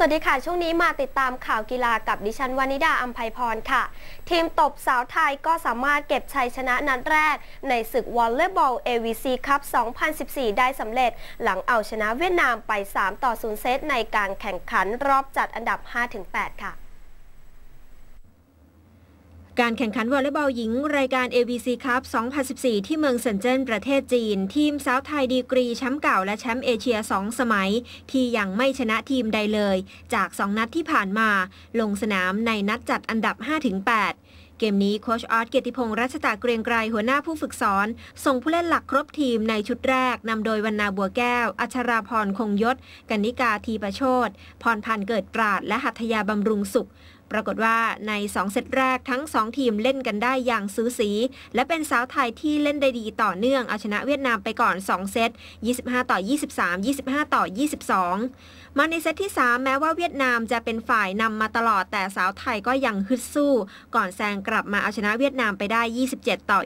สวัสดีค่ะ ช่วงนี้มาติดตามข่าวกีฬากับดิฉันวานิดาอัมภัยพรค่ะ ทีมตบสาวไทยก็สามารถเก็บชัยชนะนัดแรก ในศึกวอลเลย์บอล AVC คัพ 2014 ได้สำเร็จ หลังเอาชนะเวียดนามไป 3 ต่อ 0 เซตในการแข่งขันรอบจัดอันดับ 5-8 ค่ะ การแข่งขันวอลเลย์บอลหญิง รายการ ABC Cup 2014 ที่เมืองเซินเจิ้นประเทศจีน ทีมสาวไทยดีกรีแชมป์เก่าและแชมป์เอเชีย 2 สมัย ที่ยังไม่ชนะทีมใดเลย จาก 2 นัดที่ผ่านมา ลงสนามในนัดจัดอันดับ 5-8เกมนี้โค้ชออสเกียรติพงศ์รัชตาเกรียงไกรหัวหน้าผู้ฝึกสอน ส่งผู้เล่นหลักครบทีมในชุดแรกนำโดยวรรณาบัวแก้ว อัชราพรคงยศ กนิกาทีประโชตพรพันธ์เกิดปราด และหัตถยาบำรุงสุข ปรากฏว่าใน 2 เซตแรกทั้ง 2 ทีมเล่นกันได้อย่างสูสี และเป็นสาวไทยที่เล่นได้ดีต่อเนื่องเอาชนะเวียดนามไปก่อน 2 เซต 25 ต่อ 23 25 ต่อ 22 มาในเซตที่ 3 แม้ว่าเวียดนามจะเป็นฝ่ายนำมาตลอดแต่สาวไทยก็ยังฮึดสู้ ก่อนแซงกลับมาเอาชนะเวียดนามไปได้ 27 ต่อ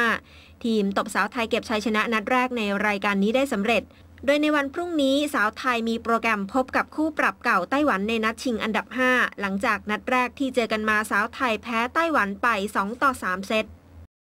25ทีมตบสาวไทยเก็บชัยชนะนัดแรกในรายการนี้ได้สำเร็จ โดยในวันพรุ่งนี้สาวไทยมีโปรแกรมพบกับคู่ปรับเก่าไต้หวันในนัดชิงอันดับ 5 หลังจากนัดแรกที่เจอกันมาสาวไทยแพ้ไต้หวันไป 2 ต่อ 3 เซต